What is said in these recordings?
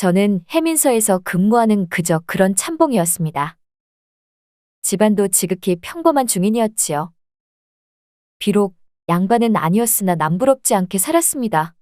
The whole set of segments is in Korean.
저는 해민서에서 근무하는 그저 그런 참봉이었습니다. 집안도 지극히 평범한 중인이었지요. 비록 양반은 아니었으나 남부럽지 않게 살았습니다.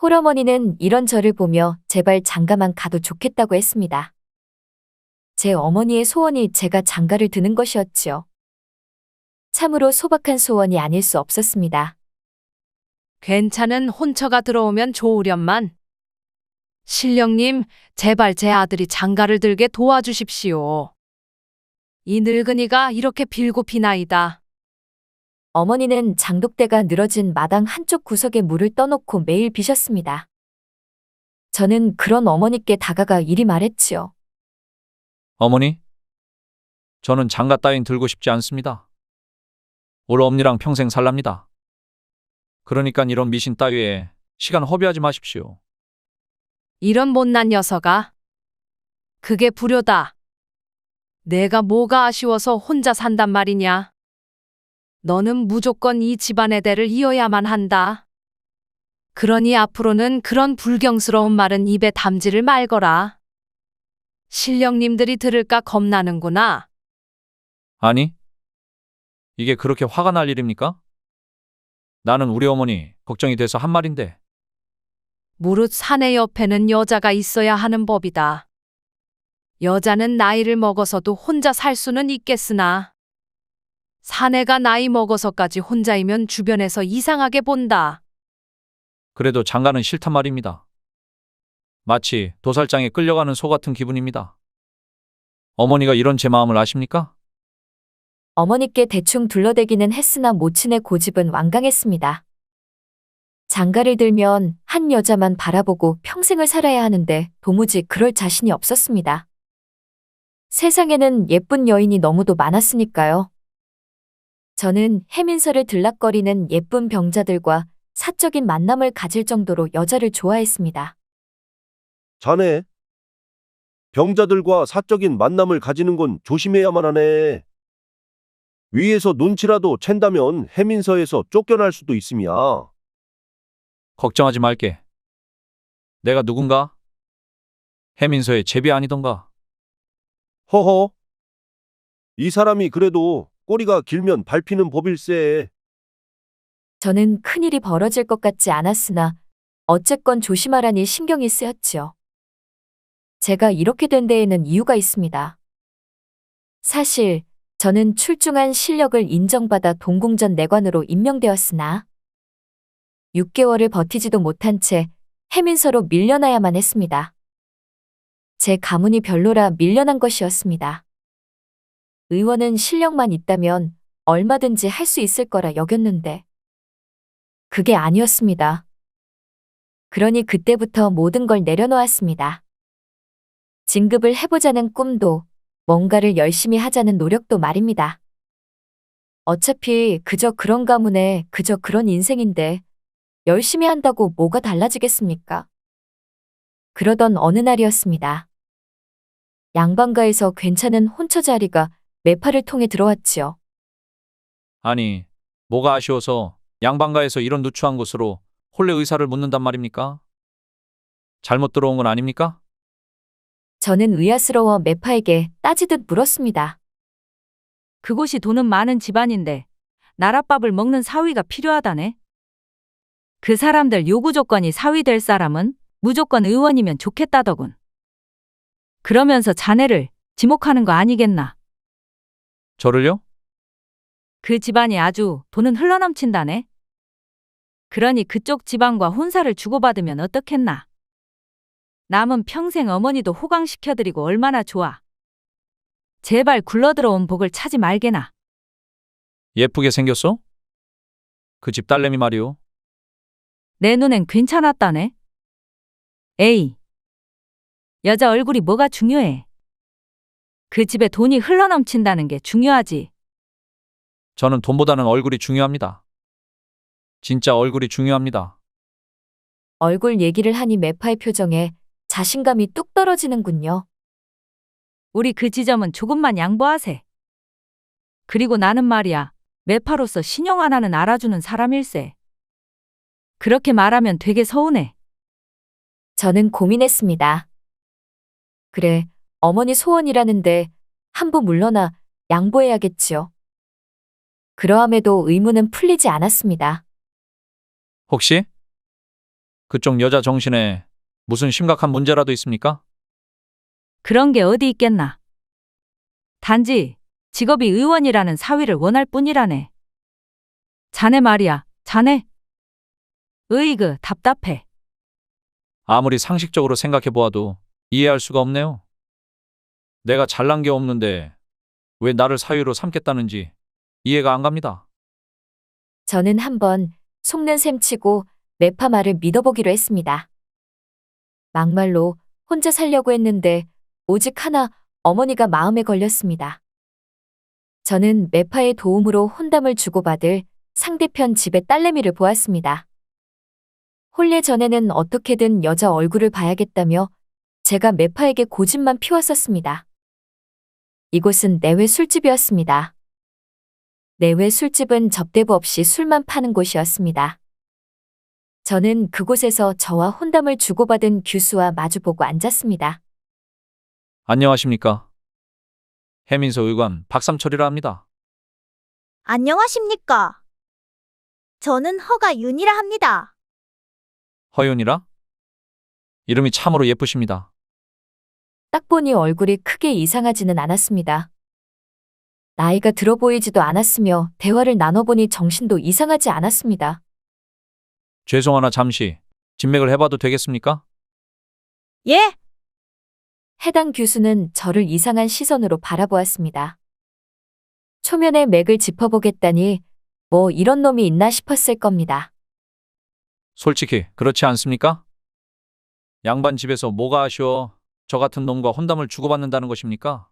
홀어머니는 이런 저를 보며 제발 장가만 가도 좋겠다고 했습니다. 제 어머니의 소원이 제가 장가를 드는 것이었지요. 참으로 소박한 소원이 아닐 수 없었습니다. 괜찮은 혼처가 들어오면 좋으련만. 신령님, 제발 제 아들이 장가를 들게 도와주십시오. 이 늙은이가 이렇게 빌고 비나이다. 어머니는 장독대가 늘어진 마당 한쪽 구석에 물을 떠놓고 매일 비셨습니다. 저는 그런 어머니께 다가가 이리 말했지요. 어머니, 저는 장가 따윈 들고 싶지 않습니다. 올 엄니랑 평생 살랍니다. 그러니까 이런 미신 따위에 시간 허비하지 마십시오. 이런 못난 녀석아. 그게 불효다. 내가 뭐가 아쉬워서 혼자 산단 말이냐. 너는 무조건 이 집안의 대를 이어야만 한다. 그러니 앞으로는 그런 불경스러운 말은 입에 담지를 말거라. 신령님들이 들을까 겁나는구나. 아니, 이게 그렇게 화가 날 일입니까? 나는 우리 어머니 걱정이 돼서 한 말인데 무릇 사내 옆에는 여자가 있어야 하는 법이다. 여자는 나이를 먹어서도 혼자 살 수는 있겠으나 사내가 나이 먹어서까지 혼자이면 주변에서 이상하게 본다. 그래도 장가는 싫단 말입니다. 마치 도살장에 끌려가는 소 같은 기분입니다. 어머니가 이런 제 마음을 아십니까? 어머니께 대충 둘러대기는 했으나 모친의 고집은 완강했습니다. 장가를 들면 한 여자만 바라보고 평생을 살아야 하는데 도무지 그럴 자신이 없었습니다. 세상에는 예쁜 여인이 너무도 많았으니까요. 저는 해민서를 들락거리는 예쁜 병자들과 사적인 만남을 가질 정도로 여자를 좋아했습니다. 자네. 병자들과 사적인 만남을 가지는 건 조심해야만 하네. 위에서 눈치라도 챈다면 해민서에서 쫓겨날 수도 있음이야. 걱정하지 말게. 내가 누군가? 해민서의 제비 아니던가. 허허. 이 사람이 그래도 꼬리가 길면 밟히는 법일세. 저는 큰일이 벌어질 것 같지 않았으나 어쨌건 조심하라니 신경이 쓰였지요. 제가 이렇게 된 데에는 이유가 있습니다. 사실 저는 출중한 실력을 인정받아 동궁전 내관으로 임명되었으나 6개월을 버티지도 못한 채 해민서로 밀려나야만 했습니다. 제 가문이 별로라 밀려난 것이었습니다. 의원은 실력만 있다면 얼마든지 할 수 있을 거라 여겼는데 그게 아니었습니다. 그러니 그때부터 모든 걸 내려놓았습니다. 진급을 해보자는 꿈도 뭔가를 열심히 하자는 노력도 말입니다. 어차피 그저 그런 가문에 그저 그런 인생인데 열심히 한다고 뭐가 달라지겠습니까? 그러던 어느 날이었습니다. 양반가에서 괜찮은 혼처 자리가 매파를 통해 들어왔지요. 아니, 뭐가 아쉬워서 양반가에서 이런 누추한 곳으로 혼례 의사를 묻는단 말입니까? 잘못 들어온 건 아닙니까? 저는 의아스러워 매파에게 따지듯 물었습니다. 그곳이 돈은 많은 집안인데 나랏밥을 먹는 사위가 필요하다네. 그 사람들 요구 조건이 사위 될 사람은 무조건 의원이면 좋겠다더군. 그러면서 자네를 지목하는 거 아니겠나. 저를요? 그 집안이 아주 돈은 흘러넘친다네. 그러니 그쪽 집안과 혼사를 주고받으면 어떻겠나. 남은 평생 어머니도 호강시켜드리고 얼마나 좋아. 제발 굴러들어온 복을 차지 말게나. 예쁘게 생겼어? 그 집 딸내미 말이오. 내 눈엔 괜찮았다네. 에이. 여자 얼굴이 뭐가 중요해. 그 집에 돈이 흘러넘친다는 게 중요하지. 저는 돈보다는 얼굴이 중요합니다. 진짜 얼굴이 중요합니다. 얼굴 얘기를 하니 매파의 표정에 자신감이 뚝 떨어지는군요. 우리 그 지점은 조금만 양보하세. 그리고 나는 말이야, 매파로서 신용 하나는 알아주는 사람일세. 그렇게 말하면 되게 서운해. 저는 고민했습니다. 그래, 어머니 소원이라는데 한부 물러나 양보해야겠지요. 그러함에도 의문은 풀리지 않았습니다. 혹시 그쪽 여자 정신에 무슨 심각한 문제라도 있습니까? 그런 게 어디 있겠나. 단지 직업이 의원이라는 사위를 원할 뿐이라네. 자네 말이야, 자네. 으이그 답답해. 아무리 상식적으로 생각해 보아도 이해할 수가 없네요. 내가 잘난 게 없는데 왜 나를 사유로 삼겠다는지 이해가 안 갑니다. 저는 한번 속는 셈 치고 매파 말을 믿어보기로 했습니다. 막말로 혼자 살려고 했는데 오직 하나 어머니가 마음에 걸렸습니다. 저는 매파의 도움으로 혼담을 주고받을 상대편 집의 딸내미를 보았습니다. 혼례 전에는 어떻게든 여자 얼굴을 봐야겠다며 제가 매파에게 고집만 피웠었습니다. 이곳은 내외 술집이었습니다. 내외 술집은 접대부 없이 술만 파는 곳이었습니다. 저는 그곳에서 저와 혼담을 주고받은 규수와 마주보고 앉았습니다. 안녕하십니까? 해민서 의관 박삼철이라 합니다. 안녕하십니까? 저는 허가윤이라 합니다. 허윤이라? 이름이 참으로 예쁘십니다. 딱 보니 얼굴이 크게 이상하지는 않았습니다. 나이가 들어 보이지도 않았으며 대화를 나눠보니 정신도 이상하지 않았습니다. 죄송하나 잠시 진맥을 해봐도 되겠습니까? 예, 해당 교수는 저를 이상한 시선으로 바라보았습니다. 초면에 맥을 짚어보겠다니 뭐 이런 놈이 있나 싶었을 겁니다. 솔직히 그렇지 않습니까? 양반 집에서 뭐가 아쉬워 저 같은 놈과 혼담을 주고받는다는 것입니까?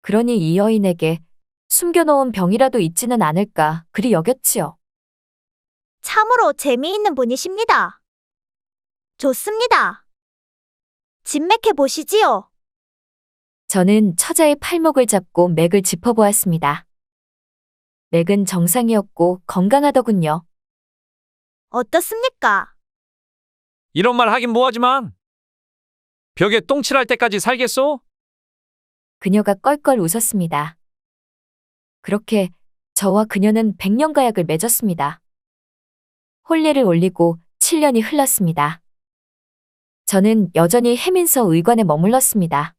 그러니 이 여인에게 숨겨놓은 병이라도 있지는 않을까 그리 여겼지요. 참으로 재미있는 분이십니다. 좋습니다. 진맥해 보시지요. 저는 처자의 팔목을 잡고 맥을 짚어보았습니다. 맥은 정상이었고 건강하더군요. 어떻습니까? 이런 말 하긴 뭐하지만 벽에 똥칠할 때까지 살겠소? 그녀가 껄껄 웃었습니다. 그렇게 저와 그녀는 백년 가약을 맺었습니다. 혼례를 올리고 7년이 흘렀습니다. 저는 여전히 해민서 의관에 머물렀습니다.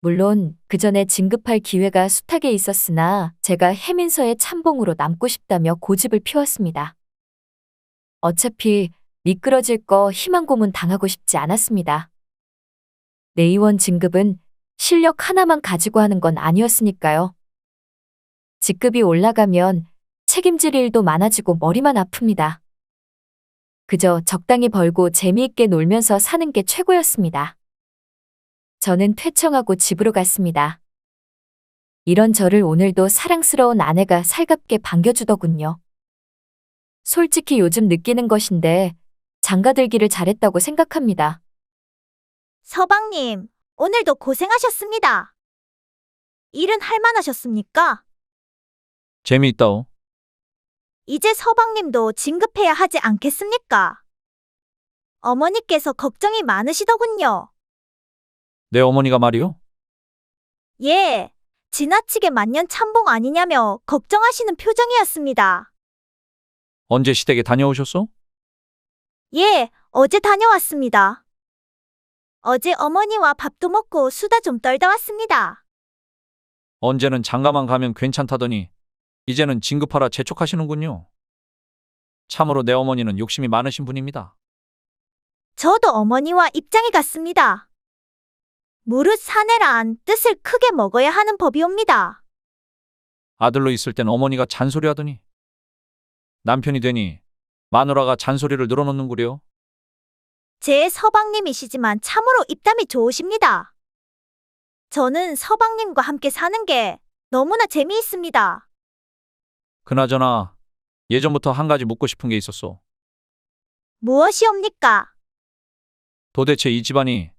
물론 그 전에 진급할 기회가 숱하게 있었으나 제가 해민서의 참봉으로 남고 싶다며 고집을 피웠습니다. 어차피 미끄러질 거 희망 고문 당하고 싶지 않았습니다. 내의원 진급은 실력 하나만 가지고 하는 건 아니었으니까요. 직급이 올라가면 책임질 일도 많아지고 머리만 아픕니다. 그저 적당히 벌고 재미있게 놀면서 사는 게 최고였습니다. 저는 퇴청하고 집으로 갔습니다. 이런 저를 오늘도 사랑스러운 아내가 살갑게 반겨주더군요. 솔직히 요즘 느끼는 것인데 장가들기를 잘했다고 생각합니다. 서방님, 오늘도 고생하셨습니다. 일은 할만하셨습니까? 재미있다오. 이제 서방님도 진급해야 하지 않겠습니까? 어머니께서 걱정이 많으시더군요. 내 어머니가 말이오? 예, 지나치게 만년 참봉 아니냐며 걱정하시는 표정이었습니다. 언제 시댁에 다녀오셨소? 예, 어제 다녀왔습니다. 어제 어머니와 밥도 먹고 수다 좀 떨다 왔습니다. 언제는 장가만 가면 괜찮다더니 이제는 진급하라 재촉하시는군요. 참으로 내 어머니는 욕심이 많으신 분입니다. 저도 어머니와 입장이 같습니다. 무릇 사내란 뜻을 크게 먹어야 하는 법이옵니다. 아들로 있을 땐 어머니가 잔소리하더니 남편이 되니 마누라가 잔소리를 늘어놓는구려. 제 서방님이시지만 참으로 입담이 좋으십니다. 저는 서방님과 함께 사는 게 너무나 재미있습니다. 그나저나 예전부터 한 가지 묻고 싶은 게 있었소. 무엇이옵니까? 도대체 이 집안이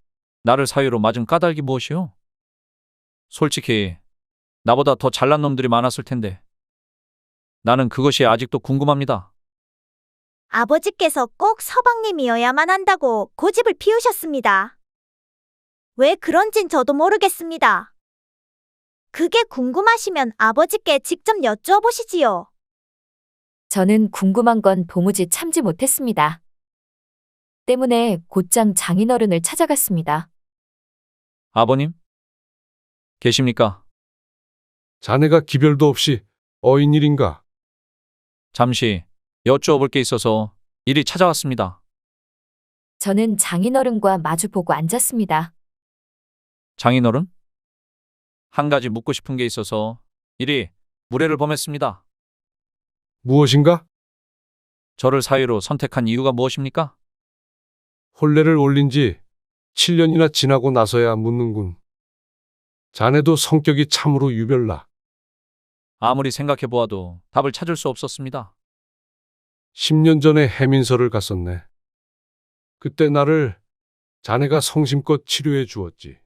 나를 사유로 맞은 까닭이 무엇이오? 솔직히 나보다 더 잘난 놈들이 많았을 텐데 나는 그것이 아직도 궁금합니다. 아버지께서 꼭 서방님이어야만 한다고 고집을 피우셨습니다. 왜 그런진 저도 모르겠습니다. 그게 궁금하시면 아버지께 직접 여쭈어보시지요. 저는 궁금한 건 도무지 참지 못했습니다. 때문에 곧장 장인어른을 찾아갔습니다. 아버님? 계십니까? 자네가 기별도 없이 어인 일인가? 잠시 여쭈어볼 게 있어서 이리 찾아왔습니다. 저는 장인어른과 마주보고 앉았습니다. 장인어른? 한 가지 묻고 싶은 게 있어서 이리 무례를 범했습니다. 무엇인가? 저를 사위로 선택한 이유가 무엇입니까? 혼례를 올린 지 7년이나 지나고 나서야 묻는군. 자네도 성격이 참으로 유별나. 아무리 생각해 보아도 답을 찾을 수 없었습니다. 10년 전에 해민서를 갔었네. 그때 나를 자네가 성심껏 치료해 주었지.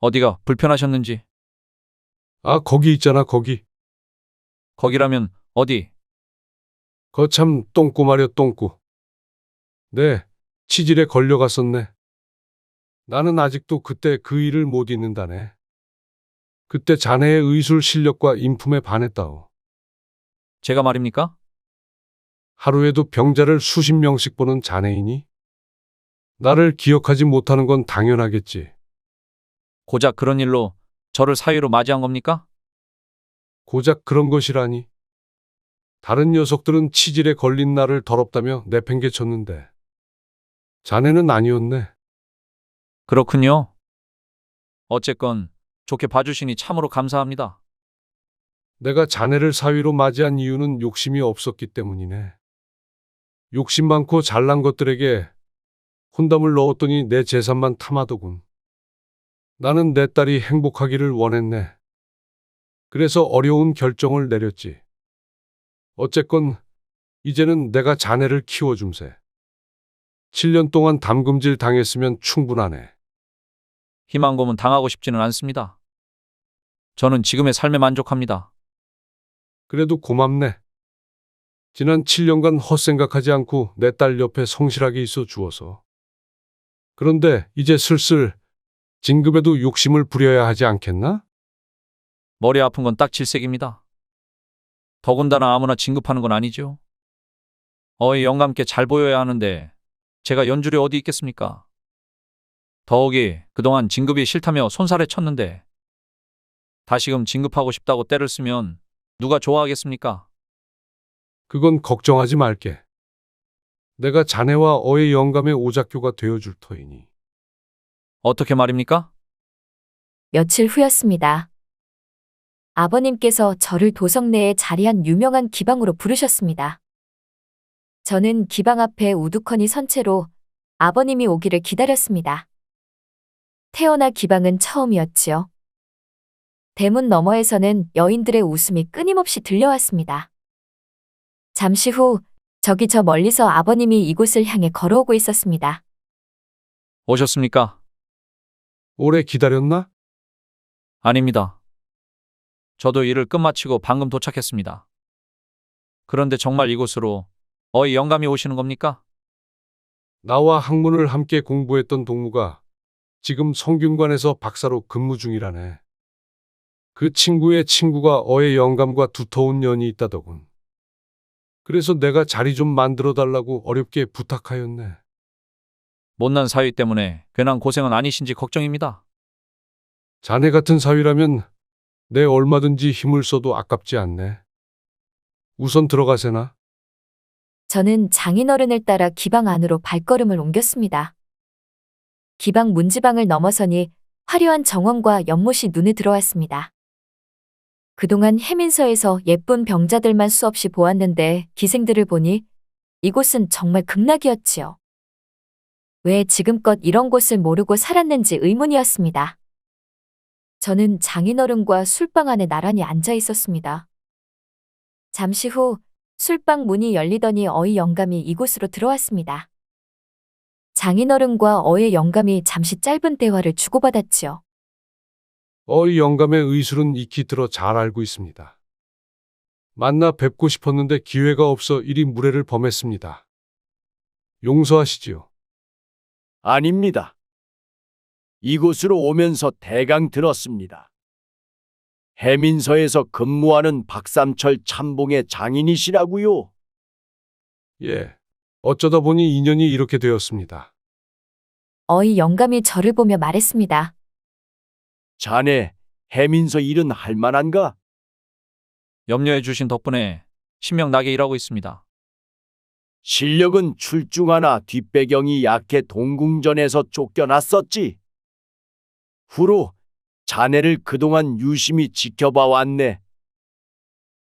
어디가 불편하셨는지, 아, 거기 있잖아, 거기. 거기라면 어디? 거참 똥꼬 말여 똥꼬. 네, 치질에 걸려갔었네. 나는 아직도 그때 그 일을 못 잊는다네. 그때 자네의 의술 실력과 인품에 반했다오. 제가 말입니까? 하루에도 병자를 수십 명씩 보는 자네이니? 나를 기억하지 못하는 건 당연하겠지. 고작 그런 일로 저를 사위로 맞이한 겁니까? 고작 그런 것이라니. 다른 녀석들은 치질에 걸린 나를 더럽다며 내팽개쳤는데. 자네는 아니었네. 그렇군요. 어쨌건 좋게 봐주시니 참으로 감사합니다. 내가 자네를 사위로 맞이한 이유는 욕심이 없었기 때문이네. 욕심 많고 잘난 것들에게 혼담을 넣었더니 내 재산만 탐하더군. 나는 내 딸이 행복하기를 원했네. 그래서 어려운 결정을 내렸지. 어쨌건 이제는 내가 자네를 키워줌세. 7년 동안 담금질 당했으면 충분하네. 희망고문 당하고 싶지는 않습니다. 저는 지금의 삶에 만족합니다. 그래도 고맙네. 지난 7년간 헛생각하지 않고 내 딸 옆에 성실하게 있어 주어서. 그런데 이제 슬슬 진급에도 욕심을 부려야 하지 않겠나? 머리 아픈 건 딱 질색입니다. 더군다나 아무나 진급하는 건 아니죠. 어이 영감께 잘 보여야 하는데 제가 연줄이 어디 있겠습니까? 더욱이 그동안 진급이 싫다며 손살에 쳤는데 다시금 진급하고 싶다고 때를 쓰면 누가 좋아하겠습니까? 그건 걱정하지 말게. 내가 자네와 어의 영감의 오작교가 되어줄 터이니. 어떻게 말입니까? 며칠 후였습니다. 아버님께서 저를 도성 내에 자리한 유명한 기방으로 부르셨습니다. 저는 기방 앞에 우두커니 선 채로 아버님이 오기를 기다렸습니다. 태어나 기방은 처음이었지요. 대문 너머에서는 여인들의 웃음이 끊임없이 들려왔습니다. 잠시 후 저기 저 멀리서 아버님이 이곳을 향해 걸어오고 있었습니다. 오셨습니까? 오래 기다렸나? 아닙니다. 저도 일을 끝마치고 방금 도착했습니다. 그런데 정말 이곳으로 어이 영감이 오시는 겁니까? 나와 학문을 함께 공부했던 동무가 지금 성균관에서 박사로 근무 중이라네. 그 친구의 친구가 어의 영감과 두터운 연이 있다더군. 그래서 내가 자리 좀 만들어 달라고 어렵게 부탁하였네. 못난 사위 때문에 괜한 고생은 아니신지 걱정입니다. 자네 같은 사위라면 내 얼마든지 힘을 써도 아깝지 않네. 우선 들어가세나. 저는 장인어른을 따라 기방 안으로 발걸음을 옮겼습니다. 기방 문지방을 넘어서니 화려한 정원과 연못이 눈에 들어왔습니다. 그동안 해민서에서 예쁜 병자들만 수없이 보았는데 기생들을 보니 이곳은 정말 극락이었지요. 왜 지금껏 이런 곳을 모르고 살았는지 의문이었습니다. 저는 장인어른과 술방 안에 나란히 앉아 있었습니다. 잠시 후 술방 문이 열리더니 어의 영감이 이곳으로 들어왔습니다. 장인어른과 어의 영감이 잠시 짧은 대화를 주고받았지요. 어의 영감의 의술은 익히 들어 잘 알고 있습니다. 만나 뵙고 싶었는데 기회가 없어 이리 무례를 범했습니다. 용서하시지요. 아닙니다. 이곳으로 오면서 대강 들었습니다. 해민서에서 근무하는 박삼철 참봉의 장인이시라고요. 예. 어쩌다 보니 인연이 이렇게 되었습니다. 어이 영감이 저를 보며 말했습니다. 자네 해민서 일은 할 만한가? 염려해 주신 덕분에 신명나게 일하고 있습니다. 실력은 출중하나 뒷배경이 약해 동궁전에서 쫓겨났었지. 후로 자네를 그동안 유심히 지켜봐 왔네.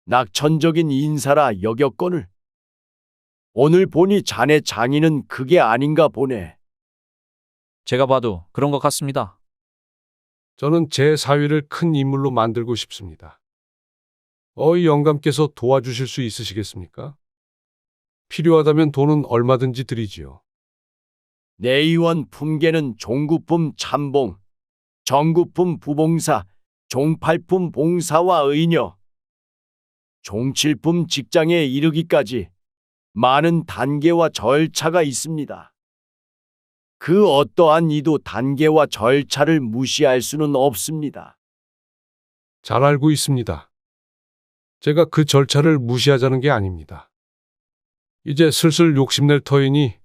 낙천적인 인사라 여겼거늘. 오늘 보니 자네 장인은 그게 아닌가 보네. 제가 봐도 그런 것 같습니다. 저는 제 사위를 큰 인물로 만들고 싶습니다. 어이 영감께서 도와주실 수 있으시겠습니까? 필요하다면 돈은 얼마든지 드리지요. 내의원 품계는 종구품 참봉, 정구품 부봉사, 종팔품 봉사와 의녀, 종칠품 직장에 이르기까지 많은 단계와 절차가 있습니다. 그 어떠한 이도 단계와 절차를 무시할 수는 없습니다. 잘 알고 있습니다. 제가 그 절차를 무시하자는 게 아닙니다. 이제 슬슬 욕심낼 터이니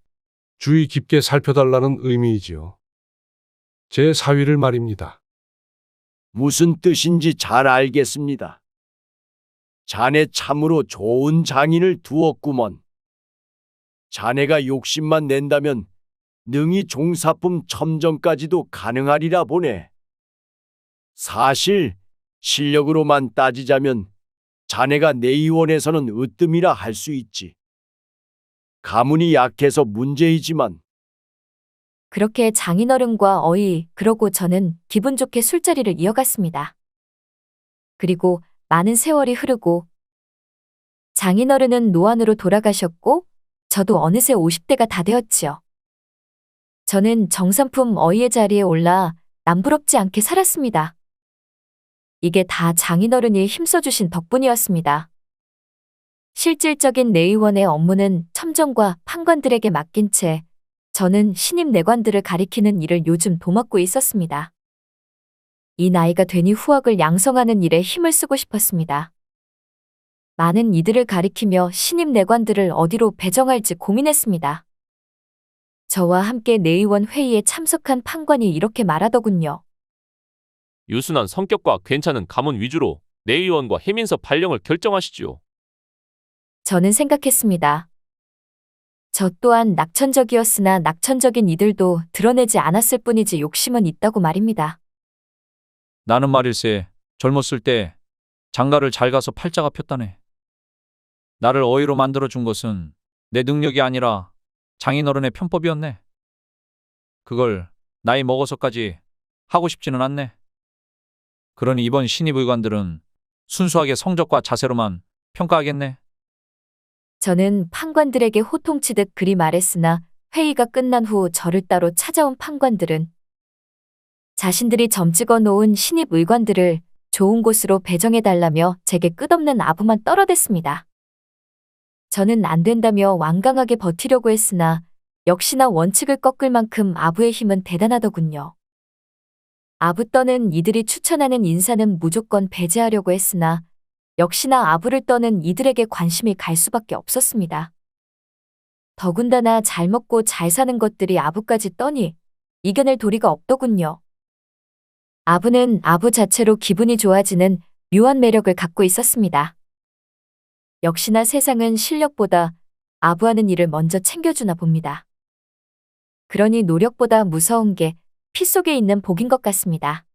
주의 깊게 살펴달라는 의미이지요. 제 사위를 말입니다. 무슨 뜻인지 잘 알겠습니다. 자네 참으로 좋은 장인을 두었구먼. 자네가 욕심만 낸다면 능히 종사품 첨정까지도 가능하리라 보네. 사실 실력으로만 따지자면 자네가 내의원에서는 으뜸이라 할 수 있지. 가문이 약해서 문제이지만 그렇게 장인어른과 어이, 그러고 저는 기분 좋게 술자리를 이어갔습니다. 그리고 많은 세월이 흐르고 장인어른은 노안으로 돌아가셨고 저도 어느새 50대가 다 되었지요. 저는 정산품 어이의 자리에 올라 남부럽지 않게 살았습니다. 이게 다 장인어른이 힘써주신 덕분이었습니다. 실질적인 내의원의 업무는 첨정과 판관들에게 맡긴 채 저는 신임 내관들을 가리키는 일을 요즘 도맡고 있었습니다. 이 나이가 되니 후학을 양성하는 일에 힘을 쓰고 싶었습니다. 많은 이들을 가리키며 신임 내관들을 어디로 배정할지 고민했습니다. 저와 함께 내의원 회의에 참석한 판관이 이렇게 말하더군요. 유순한 성격과 괜찮은 가문 위주로 내의원과 해민서 발령을 결정하시지요. 저는 생각했습니다. 저 또한 낙천적이었으나 낙천적인 이들도 드러내지 않았을 뿐이지 욕심은 있다고 말입니다. 나는 말일세 젊었을 때 장가를 잘 가서 팔자가 폈다네. 나를 어이로 만들어 준 것은 내 능력이 아니라 장인어른의 편법이었네. 그걸 나이 먹어서까지 하고 싶지는 않네. 그러니 이번 신입 의관들은 순수하게 성적과 자세로만 평가하겠네. 저는 판관들에게 호통치듯 그리 말했으나 회의가 끝난 후 저를 따로 찾아온 판관들은 자신들이 점찍어 놓은 신입 의관들을 좋은 곳으로 배정해달라며 제게 끝없는 아부만 떨어댔습니다. 저는 안 된다며 완강하게 버티려고 했으나 역시나 원칙을 꺾을 만큼 아부의 힘은 대단하더군요. 아부 떠는 이들이 추천하는 인사는 무조건 배제하려고 했으나 역시나 아부를 떠는 이들에게 관심이 갈 수밖에 없었습니다. 더군다나 잘 먹고 잘 사는 것들이 아부까지 떠니 이겨낼 도리가 없더군요. 아부는 아부 자체로 기분이 좋아지는 묘한 매력을 갖고 있었습니다. 역시나 세상은 실력보다 아부하는 일을 먼저 챙겨주나 봅니다. 그러니 노력보다 무서운 게 피 속에 있는 복인 것 같습니다.